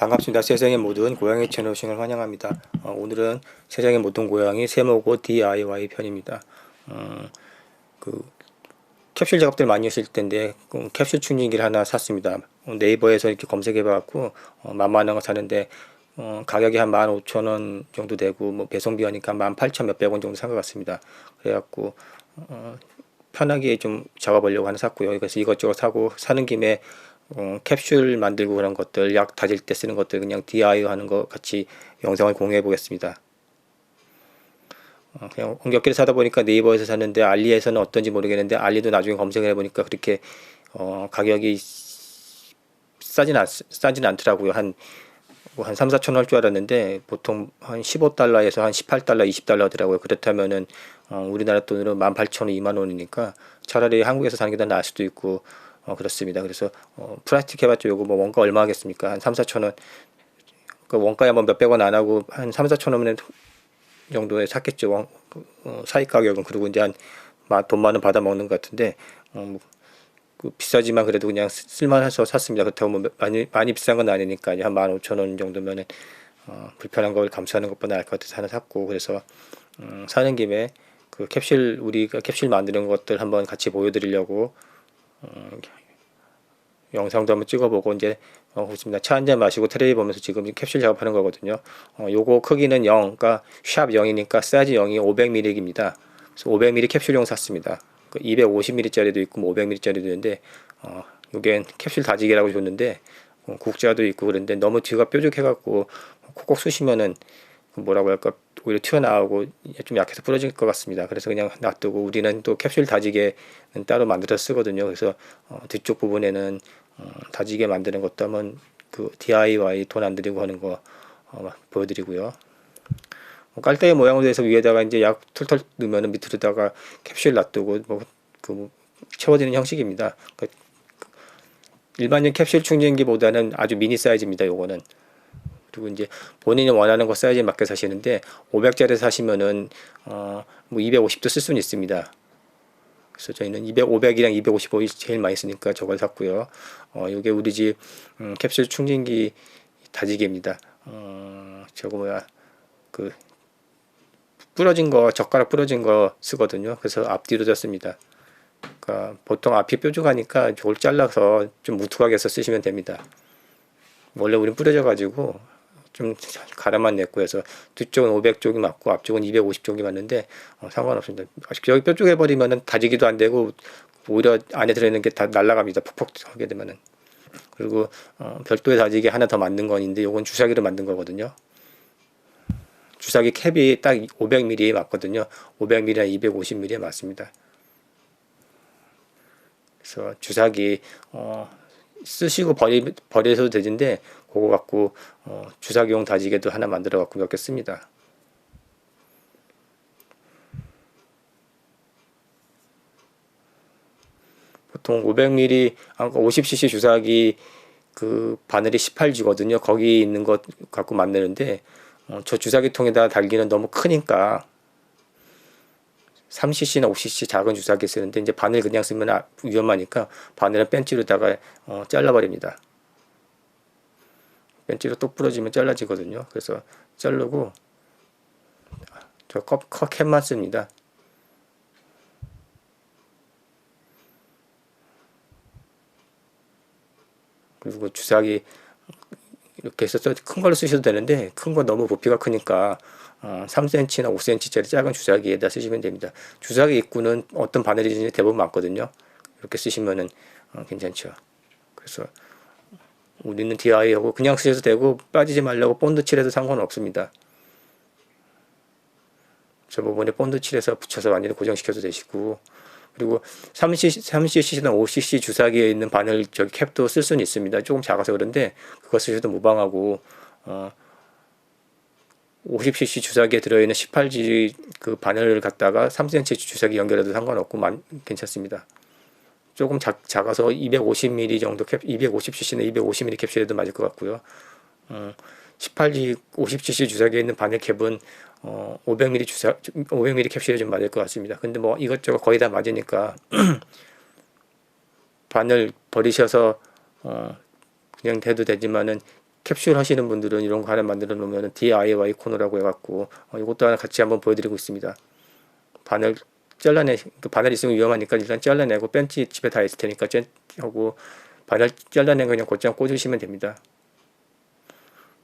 반갑습니다. 세상의 모든 고양이 채널 오신을 환영합니다. 어, 오늘은 세상의 모든 고양이 세모고 DIY 편입니다. 어, 그 캡슐 작업들 많이 했을 텐데 그 캡슐 충전기를 하나 샀습니다. 어, 네이버에서 이렇게 검색해봐갖고 어, 만만한 거 사는데 어, 가격이 한 15,000원 정도 되고 뭐 배송비 하니까 18,000 몇백 원 정도 산 것 같습니다. 그래갖고 어, 편하게 좀 작업하려고 하나 샀고요. 그래서 이것저것 사고 사는 김에 어, 캡슐 만들고 그런 것들, 약 다질 때 쓰는 것들 그냥 DIY 하는 거 같이 영상을 공유해 보겠습니다. 어, 그냥 옮겹기를 사다 보니까 네이버에서 샀는데 알리에서는 어떤지 모르겠는데 알리도 나중에 검색을 해보니까 그렇게 어, 가격이 싸진, 않, 싸진 않더라고요. 한, 뭐한 3, 4천 원 할 줄 알았는데 보통 한 15달러에서 한 18달러, 20달러 하더라고요. 그렇다면은 어, 우리나라 돈으로 18,000원, 2만 원이니까 차라리 한국에서 사는 게 더 나을 수도 있고 어, 그렇습니다. 그래서 어, 플라스틱 해봤자 요거 뭐 원가 얼마 하겠습니까? 한 3, 4천 원. 그 원가야 뭐 몇백 원 안 하고 한 3, 4천 원에 정도에 샀겠죠. 원, 어, 사입 가격은 그리고 이제 한돈 많은 받아 먹는 것 같은데 어, 뭐, 그 비싸지만 그래도 그냥 쓸- 쓸만해서 샀습니다. 그렇다고 뭐 많이 많이 비싼 건 아니니까 한 15,000원 정도면은 어, 불편한 걸 감수하는 것보다 나을 것 같아서 하나 샀고 그래서 음, 사는 김에 그 캡슐 우리가 캡슐 만드는 것들 한번 같이 보여드리려고 어, 영상도 한번 찍어보고 이제 어, 그렇습니다. 차 한 잔 마시고 테레비 보면서 지금 캡슐 작업하는 거거든요. 어, 요거 크기는 0, 그러니까 샵 0이니까 사이즈 0이 500ml입니다. 그래서 500ml 캡슐용 샀습니다. 그 250ml짜리도 있고 뭐 500ml짜리도 있는데 어, 요게 캡슐 다지개라고 줬는데 어, 국자도 있고 그런데 너무 뒤가 뾰족해갖고 콕콕 쑤시면은 그 뭐라고 할까 오히려 튀어나오고 좀 약해서 부러질 것 같습니다. 그래서 그냥 놔두고 우리는 또 캡슐 다지개는 따로 만들어서 쓰거든요. 그래서 어, 뒤쪽 부분에는 어, 다지개 만드는 것도 한번 그 DIY 돈 안 들이고 하는 거 어, 보여드리고요. 뭐 깔때기 모양으로 해서 위에다가 이제 약 털털 넣으면 밑으로다가 캡슐 놔두고 뭐 그 채워지는 형식입니다. 그 일반적인 캡슐 충전기보다는 아주 미니 사이즈입니다. 요거는 그리고 이제 본인이 원하는 거 사이즈에 맞게 사시는데 500짜리 사시면은 어뭐 250도 쓸 수는 있습니다. 그래서 저희는 200, 500이랑 255이 제일 많이 쓰니까 저걸 샀고요. 어 요게 우리 집 음, 캡슐 충전기 다지기입니다. 어 저거 뭐야 그 부러진 거 젓가락 부러진 거 쓰거든요. 그래서 앞뒤로 졌습니다. 그러니까 보통 앞이 뾰족하니까 저걸 잘라서 좀 무투하게 해서 쓰시면 됩니다. 원래 우린 뿌려져 가지고 좀 가라만 냈고 해서 뒤쪽은 500쪽이 맞고 앞쪽은 250쪽이 맞는데 어, 상관없습니다. 여기 뾰족해 버리면은 다지기도 안 되고 오히려 안에 들어있는 게 다 날아갑니다. 퍽퍽 하게 되면은 그리고 어, 별도의 다지기 하나 더 만든 건인데 요건 주사기로 만든 거거든요. 주사기 캡이 딱 500ml에 맞거든요. 500ml나 250ml에 맞습니다. 그래서 주사기 어, 쓰시고 버리, 버려도 되는데 그거 갖고 어, 주사기용 다지개도 하나 만들어 갖고 몇 개 씁니다. 보통 500ml, 아까 50cc 주사기 그 바늘이 18G거든요. 거기 있는 것 갖고 만드는데 어, 저 주사기 통에다 달기는 너무 크니까 3cc나 5cc 작은 주사기 쓰는데 이제 바늘 그냥 쓰면 아- 위험하니까 바늘은 벤치로다가 어, 잘라버립니다. 벤치로 똑 부러지면 잘라지거든요. 그래서 자르고 저 컵, 컵 캡만 씁니다. 그리고 주사기 이렇게 해서 큰 걸로 쓰셔도 되는데 큰건 너무 부피가 크니까 어, 3cm나 5cm짜리 작은 주사기에다 쓰시면 됩니다. 주사기 입구는 어떤 바늘이든지 대부분 맞거든요. 이렇게 쓰시면은 어, 괜찮죠. 그래서 우리는 DI하고 그냥 쓰셔도 되고 빠지지 말라고 본드 칠해도 상관없습니다. 저 부분에 본드 칠해서 붙여서 완전히 고정시켜도 되시고 그리고 3cc, 3cc나 5cc 주사기에 있는 바늘 저기 캡도 쓸 수는 있습니다. 조금 작아서 그런데 그거 쓰셔도 무방하고 어 50cc 주사기에 들어있는 18G 그 바늘을 갖다가 3cm 주사기 연결해도 상관없고 만, 괜찮습니다. 조금 작, 작아서 250ml 정도 캡, 250cc나 250ml 캡슐에도 맞을 것 같고요. 어, 18G 50cc 주사기에 있는 바늘 캡은 어, 500ml 주사 500ml 캡슐에 좀 맞을 것 같습니다. 근데 뭐 이것저것 거의 다 맞으니까 바늘 버리셔서 어, 그냥 돼도 되지만은 캡슐 하시는 분들은 이런 거 하나 만들어 놓으면 DIY 코너라고 해갖고 어, 이것도 하나 같이 한번 보여드리고 있습니다. 바늘 잘라내 그 바늘 있으면 위험하니까 일단 잘라내고 벤치 집에 다 있을 테니까 짠 하고 바늘 잘라낸 거 그냥 곧장 꽂으시면 됩니다.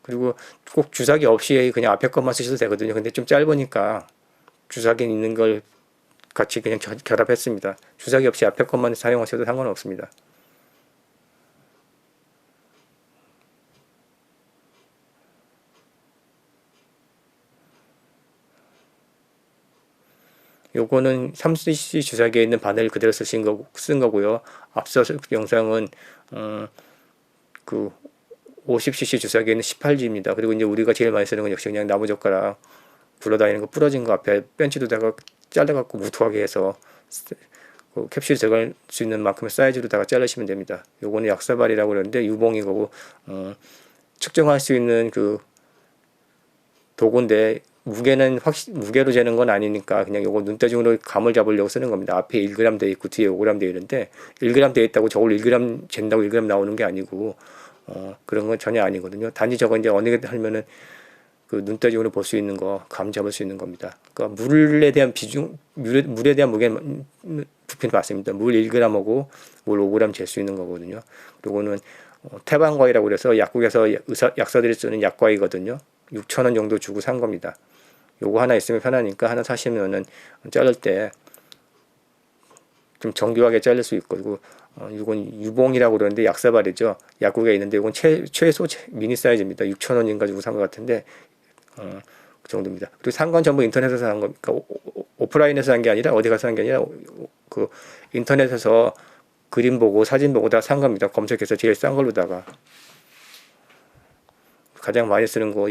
그리고 꼭 주사기 없이 그냥 앞에 것만 쓰셔도 되거든요. 근데 좀 짧으니까 주사기 있는 걸 같이 그냥 결- 결합했습니다. 주사기 없이 앞에 것만 사용하셔도 상관없습니다. 요거는 3cc 주사기에 있는 바늘 그대로 쓰신 거, 쓴 거고요. 앞서 영상은 음, 그 50cc 주사기에 있는 18G입니다. 그리고 이제 우리가 제일 많이 쓰는 건 역시 그냥 나무젓가락 굴러다니는 거 부러진 거 앞에 벤치로다가 잘라갖고 무투하게 해서 그 캡슐 들어갈 수 있는 만큼의 사이즈로다가 자르시면 됩니다. 요거는 약사발이라고 그러는데 유봉이고 어, 측정할 수 있는 그 도구인데 무게는 확실 무게로 재는 건 아니니까 그냥 요거 눈대중으로 감을 잡으려고 쓰는 겁니다. 앞에 1g 돼 있고 뒤에 5g 돼 있는데 1g 돼 있다고 저걸 1g 잰다고 1g 나오는 게 아니고 어, 그런 건 전혀 아니거든요. 단지 저거 이제 어느 게 하면은 그 눈대중으로 볼 수 있는 거, 감 잡을 수 있는 겁니다. 그러니까 물에 대한 비중, 물에, 물에 대한 무게는 부피는 맞습니다. 물 1g하고 물 5g 잴 수 있는 거거든요. 그리고는 어, 태반과이라고 그래서 약국에서 의사, 약사들이 쓰는 약과이거든요. 6천 원 정도 주고 산 겁니다. 요거 하나 있으면 편하니까 하나 사시면은 자를 때 좀 정교하게 자를 수 있고 그리고 어, 이건 유봉이라고 그러는데 약사발이죠. 약국에 있는데 이건 최, 최소 최- 미니 사이즈입니다. 6천 원인가 주고 산 것 같은데 어, 그 정도입니다. 그리고 산 건 전부 인터넷에서 산 거니까 오- 오- 오 프라인에서 산 게 아니라 어디 가서 산 게 아니라 그 인터넷에서 그림 보고 사진 보고 다 산 겁니다. 검색해서 제일 싼 걸로다가 가장 많이 쓰는 거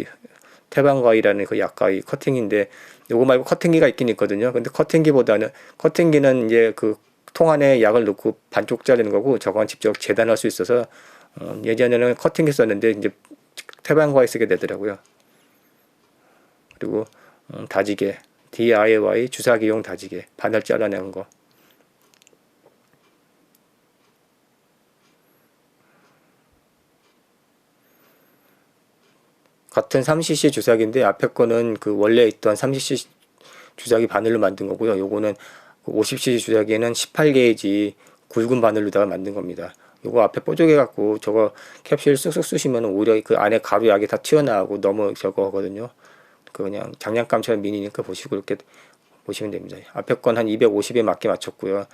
태반과이라는 그 약과이 커팅인데 요거 말고 커팅기가 있긴 있거든요. 근데 커팅기보다는 커팅기는 이제 그 통 안에 약을 넣고 반쪽 자르는 거고 저건 직접 재단할 수 있어서 어, 예전에는 커팅기 썼는데 이제 태반과이 쓰게 되더라고요. 그리고 음, 다지개 DIY 주사기용 다지개 바늘 잘라내는 거 같은 3cc 주사기인데 앞에 거는 그 원래 있던 3cc 주사기 바늘로 만든 거고요. 요거는 50cc 주사기에는 18게이지 굵은 바늘로다가 만든 겁니다. 요거 앞에 뽀족해 갖고 저거 캡슐 쓱쓱 쑤시면 오히려 그 안에 가루 약이 다 튀어나오고 너무 저거 하거든요. 그 그냥 장난감처럼 미니니까 보시고 이렇게 보시면 됩니다. 앞에 건 한 250에 맞게 맞췄고요.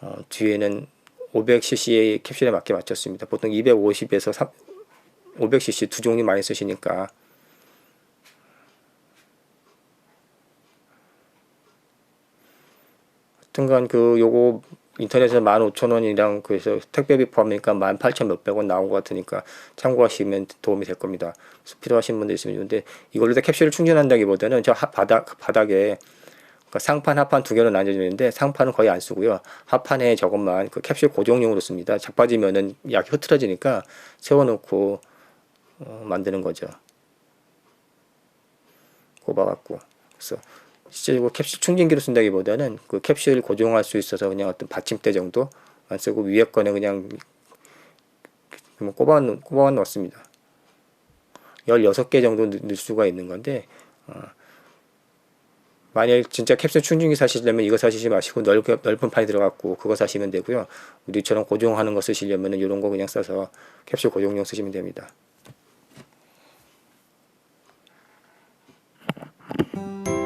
어, 뒤에는 500cc의 캡슐에 맞게 맞췄습니다. 보통 250에서 500cc 두 종류 많이 쓰시니까 하여튼간 그 요거 인터넷에 15,000원이랑 그래서 택배비 포함이니까 18,000 몇백 원 나온 것 같으니까 참고하시면 도움이 될 겁니다. 필요하신 분들 있으면 좋은데 이걸로 다 캡슐을 충전한다기보다는 저 하- 바닥 바닥에 그러니까 상판 하판 두 개로 있는데 상판은 거의 안 쓰고요. 하판에 저것만 그 캡슐 고정용으로 씁니다. 자빠지면은 약이 흐트러지니까 세워놓고 어, 만드는 거죠. 꼽아갖고 그래서 실제로 캡슐 충전기로 쓴다기보다는 그 캡슐 고정할 수 있어서 그냥 어떤 받침대 정도만 쓰고 위에 거는 그냥 뭐 꼽아 놓- 꼽아 넣습니다. 16개 정도 넣- 넣을 수가 있는 건데 어, 만약 진짜 캡슐 충전기 사시려면 이거 사시지 마시고 넓게, 넓은 판이 들어갔고 그거 사시면 되고요. 우리처럼 고정하는 거 쓰시려면 이런 거 그냥 써서 캡슐 고정용 쓰시면 됩니다.